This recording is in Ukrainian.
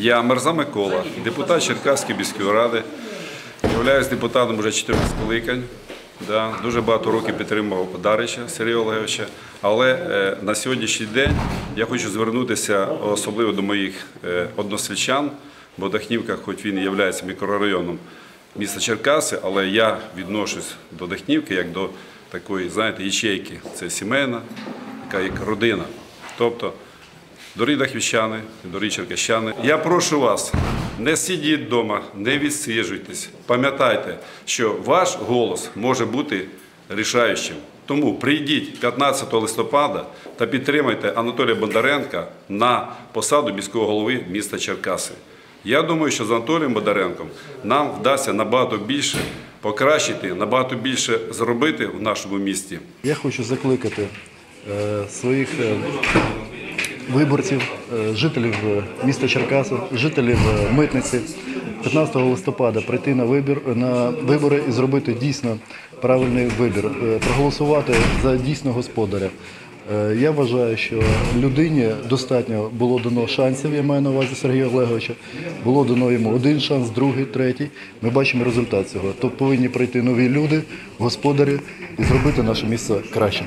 Я Мерза Микола, депутат Черкаської міської ради. Являюсь депутатом вже 14 скликань. Дуже багато років підтримував Дарича Сергія Олеговича. Але е, на сьогоднішній день я хочу звернутися особливо до моїх е, бо Дахнівка, хоч він і є мікрорайоном міста Черкаси, але я відношусь до Дахнівки як до такої, знаєте, ячейки. Це сімейна, така як родина. Тобто Дорогі дахівчани, дорогі черкащани, я прошу вас, не сидіть вдома, не відсиджуйтесь. Пам'ятайте, що ваш голос може бути рішаючим. Тому прийдіть 15 листопада та підтримайте Анатолія Бондаренка на посаду міського голови міста Черкаси. Я думаю, що з Анатолієм Бондаренком нам вдасться набагато більше покращити, набагато більше зробити в нашому місті. Я хочу закликати е, своїх е, виборців, е, жителів е, міста Черкаси, жителів е, Митниці 15 листопада прийти на вибір на вибори і зробити дійсно правильний вибір, проголосувати за дійсного господаря. Я вважаю, що людині достатньо було дано шансів, я маю на увазі Сергія Олеговича. Було дано йому один шанс, другий, третій. Ми бачимо результат цього. То повинні прийти нові люди, господарі і зробити наше місце кращим.